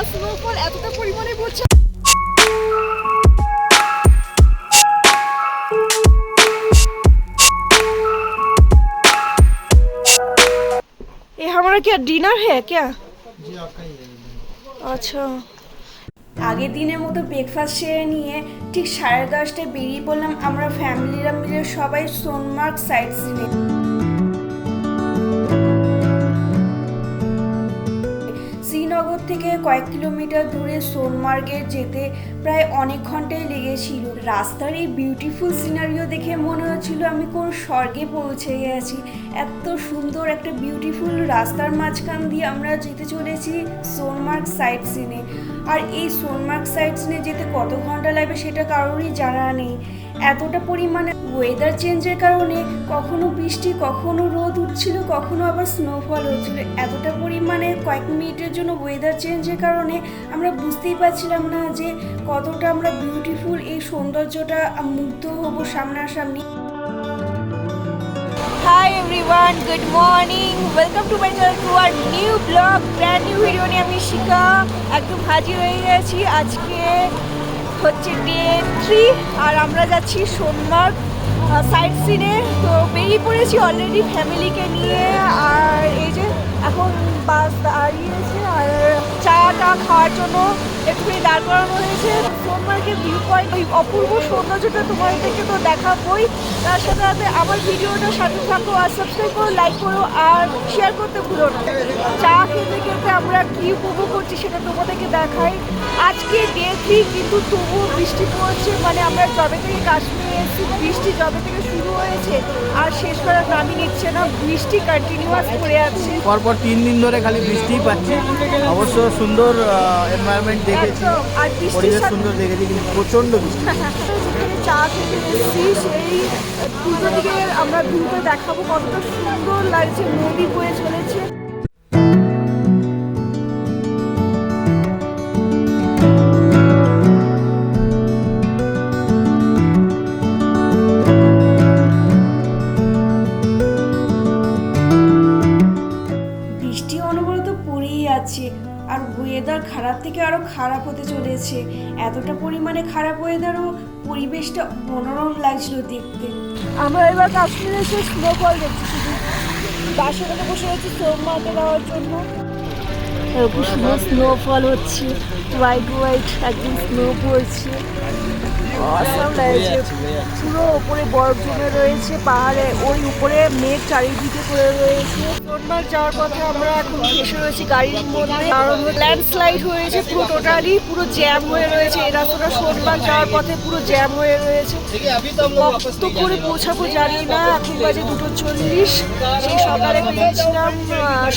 Snowfall এতটা পরিমাণে পড়ছে ये हमारा क्या डिनर है क्या जी आपका ही है আচ্ছা আগের দিনের মতো ব্রেকফাস্ট সেরে নিয়ে ঠিক সাড়ে দশটায় বেরিয়ে পড়লাম আমরা ফ্যামিলিরা মিলে সবাই সোনমার্গ সাইট সিনে থেকে কয়েক কিলোমিটার দূরে সোনমার্গে যেতে প্রায় অনেক ঘন্টাই লেগেছিল। রাস্তার এই বিউটিফুল সিনারিও দেখে মনে হচ্ছিল আমি কোন স্বর্গে পৌঁছে গেছি। এত সুন্দর একটা বিউটিফুল রাস্তার মাঝখান দিয়ে আমরা যেতে চলেছি সোনমার্গ সাইট সিনে আর এই সোনমার্গ সাইট নিয়ে যেতে কত ঘণ্টা লাগবে সেটা কারোরই জানা নেই। এতটা পরিমাণে ওয়েদার চেঞ্জের কারণে কখনো বৃষ্টি, কখনো রোদ উঠছিল, কখনো আবার স্নোফল হচ্ছিল। এতটা পরিমাণে কয়েক মিনিটের জন্য ওয়েদার চেঞ্জের কারণে আমরা বুঝতেই পারছিলাম না যে কতটা আমরা বিউটিফুল এই সৌন্দর্যটা মুগ্ধ হব সামনাসামনি। Hi everyone good morning welcome to my channel to R new blog brand new video নিয়ে আমি শিখা। একদম হাজির হয়ে গেছি। আজকে হচ্ছে ডে থ্রি আর আমরা যাচ্ছি সোমবার সাইড সিনে তো বেরিয়ে পড়েছি অলরেডি ফ্যামিলিকে নিয়ে। আর এই যে এখন বাস দাঁড়িয়েছে আর চা টা খাওয়ার জন্য একটুখানি দাঁড় করানো হয়েছে। সোমবারকে ভিউ পয়েন্ট ওই অপূর্ব সৌন্দর্যটা তোমার থেকে তো দেখাবোই। তার সাথে সাথে আমার ভিডিওটা সাথে থাকো আর সাবস্ক্রাইব করো লাইক করো আর শেয়ার করতে ভুলো না। চা খেতে খেতে আমরা কি উপভোগ করছি সেটা তোমাদেরকে দেখাই। আজকে ডে থ্রি কিন্তু তবুও বৃষ্টি পড়ছে। মানে আমরা জবে থেকে কাশ্মীরে এসেছি, বৃষ্টি জবে থেকে শুরু হয়েছে। আর শেষ করার নামই নিচ্ছে না। বৃষ্টি কন্টিনিউয়াস পড়ে আছে। পরপর তিন দিন ধরে খালি বৃষ্টিই পাচ্ছি। অবশ্য সুন্দর এনভায়রনমেন্ট দেখেছি। আর পরিবেশ সুন্দর দেখেছি কিন্তু প্রচণ্ড বৃষ্টি। চা খেতে এসেছি। সেই পুজো দিকে আমরা ভিউতে দেখাবো। কত সুন্দর লাগছে। নদী বয়ে চলেছে। থেকে আরও খারাপ হতে চলেছে। এতটা পরিমাণে খারাপ হয়ে ওয়েদারও পরিবেশটা মনোরম লাগছিল দেখতে। আমরা এবার কাশ্মীরে এসে স্নোফল দেখছি শুধু। বাসে করে বসে আছি সোমনাথে যাওয়ার জন্য। খুব সুন্দর স্নোফল হচ্ছে। হোয়াইট হোয়াইট একদম স্নো পড়ছে। পুরো উপরে বরফ জমে রয়েছে, পাহাড়ে, ওই উপরে মেঘ চারিদিকে করে রয়েছে। সোনমার্গ যাওয়ার পথে আমরা এখন এসে রয়েছি গাড়ির মধ্যে। কারণ ল্যান্ডস্লাইড হয়েছে পুরো টোটালি, পুরো জ্যাম হয়ে রয়েছে। এই রাস্তাটা সোনমার্গ যাওয়ার পথে পুরো জ্যাম হয়ে রয়েছে। কত করে পৌঁছাবো জানি না, এখন বাজে দুটো চল্লিশ। সেই সকালে বেরিয়েছিলাম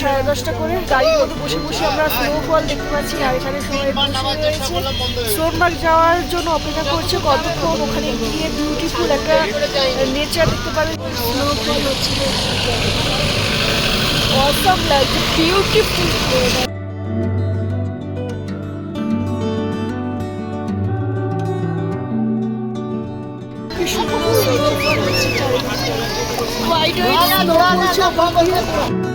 সাড়ে দশটা করে। গাড়ির মধ্যে বসে বসে আমরা স্নোফল দেখতে পাচ্ছি, আর এখানে সোনমার্গ যাওয়ার জন্য অপেক্ষা করছে কতক্ষণ? ওখানে গিয়ে বিউটিফুল একটা নেচার দেখতে পাবে। স্নোফল হচ্ছিল অসম লাগছে বিউটিফুল হোয়াইট হোয়াইট গাড়ি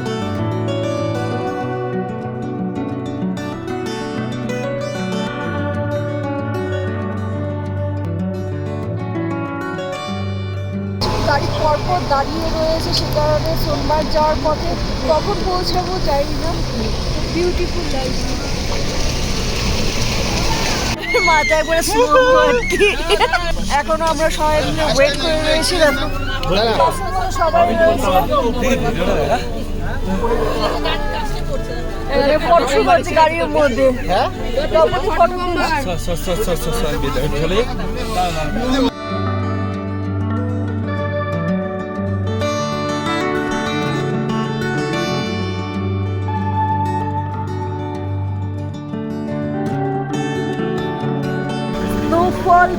পরপর দাঁড়িয়ে রয়েছে সে কারণে সোমবার যাওয়ার পথে কখন পৌঁছাবো জানি না বিউটিফুল লাগছে মাথায় করে এখনও আমরা সবাই মিলে ওয়েট করে রয়েছি সবাই রয়েছে ফটো গাড়ির মধ্যে ফটো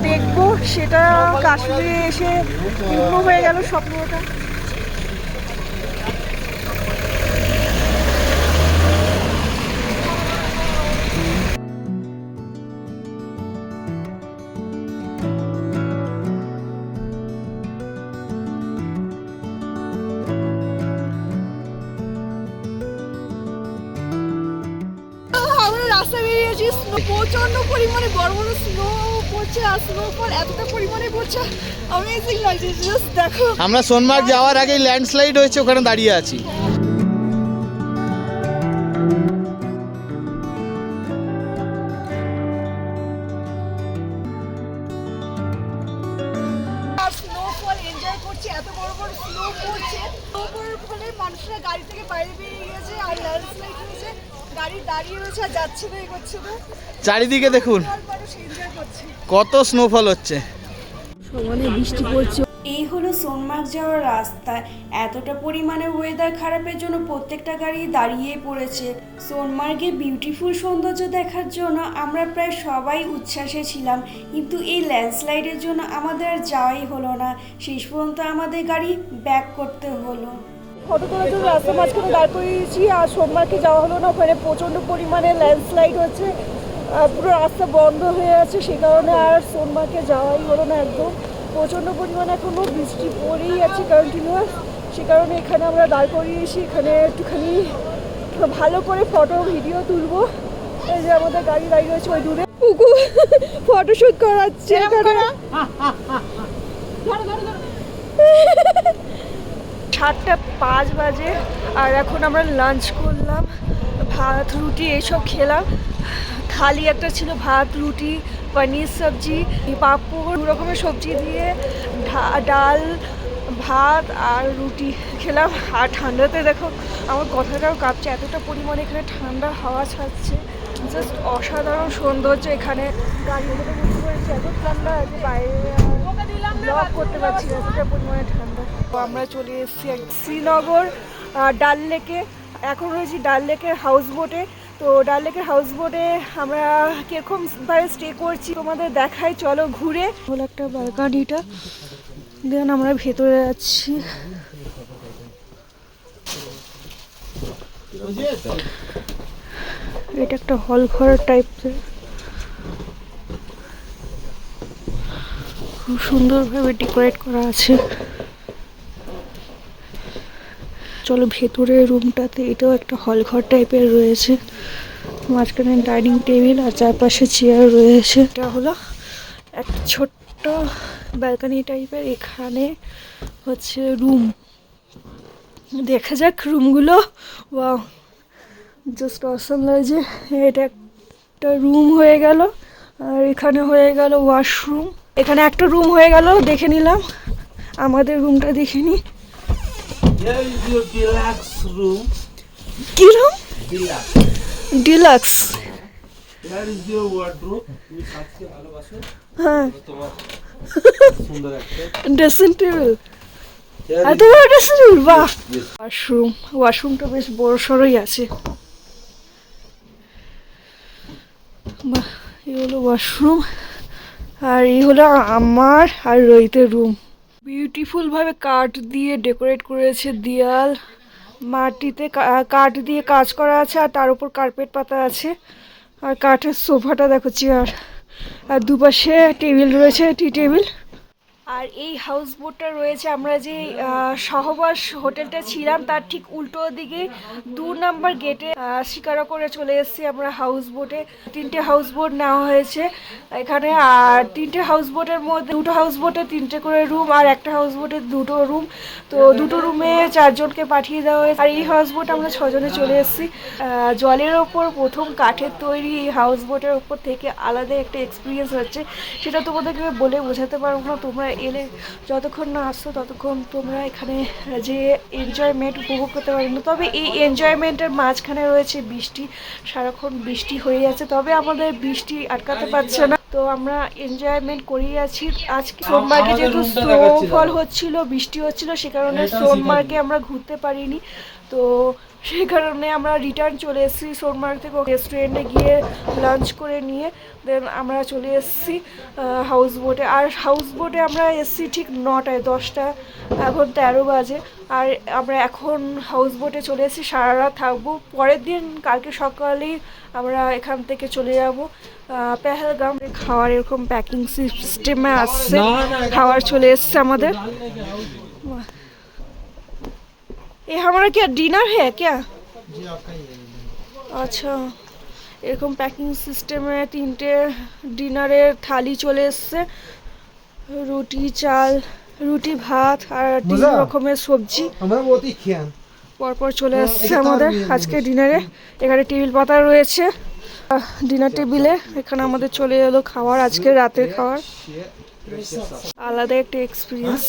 দেখব সেটা কাশ্মীরে এসে পূর্ণ হয়ে গেল স্বপ্নটা। প্রচণ্ড পরিমাণে বড় বড় স্নো পড়ছে আর স্নোফল এতটা পরিমাণে পড়ছে অ্যামেজিং লাগছে জাস্ট দেখো। আমরা সোনমার্গ যাওয়ার আগেই ল্যান্ডস্লাইড হয়েছে ওখানে দাঁড়িয়ে আছি। এত বড় বড় স্নো পড়ছে। স্নো পড়ার ফলে মানুষরা গাড়ি থেকে বাইরে বেরিয়ে আর গাড়ি দাঁড়িয়ে রয়েছে আর যাচ্ছে না এগোচ্ছে না চারিদিকে দেখুন। কত স্নোফল হচ্ছে। সমানে বৃষ্টি পড়ছে। এই হলো সোনমার্গ যাওয়ার রাস্তা। এতটা পরিমাণে ওয়েদার খারাপের জন্য প্রত্যেকটা গাড়ি দাঁড়িয়ে পড়েছে। সোনমার্গে বিউটিফুল সৌন্দর্য দেখার জন্য আমরা প্রায় সবাই উচ্ছ্বাসে ছিলাম। কিন্তু এই ল্যান্ডস্লাইডের জন্য আমাদের আর যাওয়াই হলো না। শেষ পর্যন্ত আমাদের গাড়ি ব্যাক করতে হলো। ফটো তোলার জন্য রাস্তা মাঝখানে দাঁড় করিয়েছি আর সোমবারকে যাওয়া হলো না। ওখানে প্রচণ্ড পরিমাণে ল্যান্ডস্লাইড হচ্ছে আর পুরো রাস্তা বন্ধ হয়ে আছে সেই কারণে আর সোমবারকে যাওয়াই হলো না একদম। প্রচণ্ড পরিমাণে এখনও বৃষ্টি পড়েই আছে কন্টিনিউয়াস সে কারণে এখানে আমরা দাঁড় করিয়েছি এখানে একটুখানি ভালো করে ফটো ভিডিও তুলবো। এই যে আমাদের গাড়ি দাঁড়িয়ে রয়েছে ওই দূরে। পুকু ফটোশ্যুট করাচ্ছে এখানে। সাতটা পাঁচ বাজে, আর এখন আমরা লাঞ্চ করলাম, ভাত, রুটি এইসব খেলাম। থালি একটা ছিল, ভাত, রুটি, পনির সবজি, পাঁপড়, দু রকমের সবজি দিয়ে ডাল, ভাত আর রুটি খেলাম। আর ঠান্ডাতে দেখো, আমার কথাটাও কাঁপছে, এতটা পরিমাণে এখানে ঠান্ডা হাওয়া ছাড়ছে। জাস্ট অসাধারণ সৌন্দর্য এখানে। মধ্যে বসে এত ঠান্ডা আছে বাইরে। ব্লগ করতে পারছি না পরিমাণে ঠান্ডা। তো আমরা চলে এসেছি শ্রীনগর ডাল লেকে। এখন রয়েছি ডাল লেকের হাউস বোটে তো ডাল লেকের হাউস বোটে আমরা কীরকম ভাবে স্টে করছি তোমাদের দেখাই, চলো ঘুরে। হলো একটা ব্যালকানিটা দেন আমরা ভেতরে যাচ্ছি। এটা একটা হল ঘর টাইপের খুব সুন্দরভাবে ডেকোরেট করা আছে। চলো ভেতরে রুমটাতে এটাও একটা হল ঘর টাইপের রয়েছে। মাঝখানে ডাইনিং টেবিল আর চারপাশে চেয়ার রয়েছে। এটা হলো একটা ছোট্ট ব্যালকানি টাইপের এখানে হচ্ছে রুম দেখা যাক রুমগুলো বা জাস্ট অসম লাগছে। এটা একটা রুম হয়ে গেল, আর এখানে হয়ে গেল ওয়াশরুম এখানে একটা রুম হয়ে গেল, দেখে নিলাম। আমাদের রুমটা দেখে নি. কি রুম ডিলাক্স হ্যাঁ। টেবিল বাহ। ওয়াশরুম ওয়াশরুমটা বেশ বড় সড়ই আছে। ওয়াশরুম আর এই হলো আমার আর রোহিতের রুম বিউটিফুল ভাবে কাঠ দিয়ে ডেকোরেট করেছে দেয়াল। মাটিতে কাঠ দিয়ে কাজ করা আছে আর তার উপর কার্পেট পাতা আছে। আর কাঠের সোফাটা দেখো চেয়ার আর দুপাশে টেবিল রয়েছে টি টেবিল আর এই হাউস বোটটা রয়েছে, আমরা যে সহবাস হোটেলটা ছিলাম, তার ঠিক উল্টো দিকে দু নাম্বার গেটে শিকারা করে চলে এসেছি আমরা হাউস বোটে তিনটে হাউস বোট নেওয়া হয়েছে এখানে, আর তিনটে হাউস বোটের মধ্যে, দুটো হাউস বোটে তিনটে করে রুম আর একটা হাউস বোটে দুটো রুম তো দুটো রুমে চারজনকে পাঠিয়ে দেওয়া হয়েছে। আর এই হাউস বোট আমরা ছজনে চলে এসেছি। জলের ওপর প্রথম কাঠের তৈরি এই হাউস বোটের ওপর থেকে আলাদা একটা এক্সপিরিয়েন্স হচ্ছে। সেটা তোমাদেরকে বলে বোঝাতে পারব না, তোমরা এলে যতক্ষণ না আসছো ততক্ষণ তোমরা এখানে যে এনজয়মেন্ট উপভোগ করতে পারবে না। তবে এই এনজয়মেন্টের মাঝখানে রয়েছে বৃষ্টি। সারাক্ষণ বৃষ্টি হয়ে যাচ্ছে তবে আমাদের বৃষ্টি আটকাতে পারছে না। তো আমরা এনজয়মেন্ট করেই আছি। আজকে সোমবারকে যেহেতু স্নোফল হচ্ছিল বৃষ্টি হচ্ছিল সে কারণে সোমবারকে আমরা ঘুরতে পারিনি। তো সেই কারণে আমরা রিটার্ন চলে এসেছি সোনমার্গ থেকে রেস্টুরেন্টে গিয়ে লাঞ্চ করে নিয়ে দেন আমরা চলে এসেছি হাউস বোটে আর হাউস বোটে আমরা এসেছি ঠিক নটায় দশটা এখন তেরো বাজে। আর আমরা এখন হাউস বোটে চলে এসেছি সারা রাত থাকব। পরের দিন কালকে সকালেই আমরা এখান থেকে চলে যাব। পেহেলগাম। খাওয়ার এরকম প্যাকিং সিস্টেমে আসছে। খাওয়ার চলে এসছে আমাদের। ये हमारा क्या डिनर है क्या अच्छा এরকম প্যাকিং সিস্টেমে তিনটে ডিনারের থালি চলে এসছে রুটি চাল রুটি ভাত আর তিন মজা? রকমের সবজি আমরা বহুত ই খেয়ান পরপর চলে হ্যাঁ, আসছে এটা তার আমাদের বিয়ে আজকে ডিনারে এখানে টেবিল পাতা রয়েছে ডিনার টেবিলে এখানে আমাদের চলে এলো খাবার আজকে রাতের খাবার আলাদা একটা এক্সপিরিয়েন্স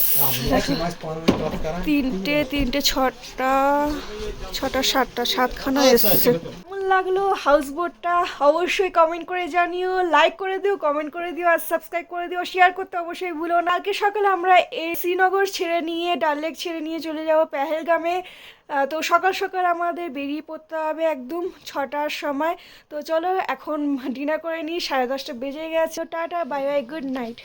তিনটে তিনটে ছটা ছটা সাতটা সাতখানা এসছে। লাগল হাউস বোটটা অবশ্যই কমেন্ট করে জানিও লাইক করে দিও কমেন্ট করে দিও, আর সাবস্ক্রাইব করে দিও শেয়ার করতে অবশ্যই ভুলো না। কালকে সকালে আমরা এই শ্রীনগর ছেড়ে নিয়ে, ডাল লেক ছেড়ে নিয়ে চলে যাব পেহেলগামে। তো সকাল সকাল আমাদের বেরিয়ে পড়তে হবে একদম ছটার সময়। তো চলো এখন ডিনার করে নিই, সাড়ে দশটা বেজে গেছে। Tata bye bye good night